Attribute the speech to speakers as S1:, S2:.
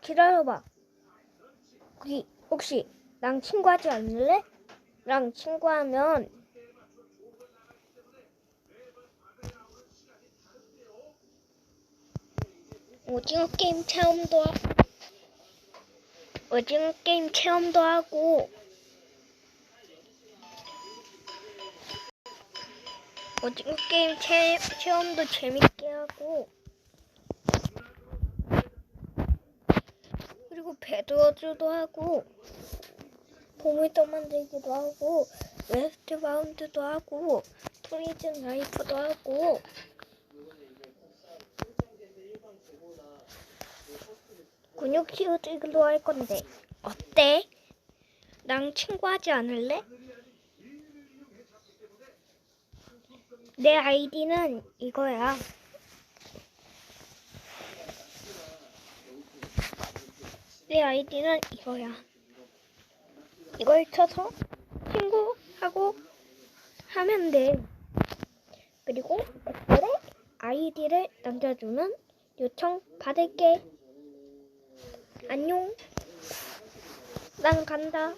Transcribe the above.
S1: 기다려봐. 거기 혹시 랑 친구하지 않을래? 랑 친구하면 오징어 게임 체험도 하- 오징어 게임 체험도 하고 오징어 게임 체, 체험도 재밌게 하고 그리고 배드워즈도 하고 보물도 만들기도 하고 웨스트 바운드도 하고 프리즌 라이프도 하고 근육 키우기도 할 건데 어때? 랑 친구하지 않을래? 내 아이디는 이거야. 내 아이디는 이거야. 이걸 쳐서 친구하고 하면 돼. 그리고 댓글에 아이디를 남겨주면 요청 받을게. 안녕. 난 간다.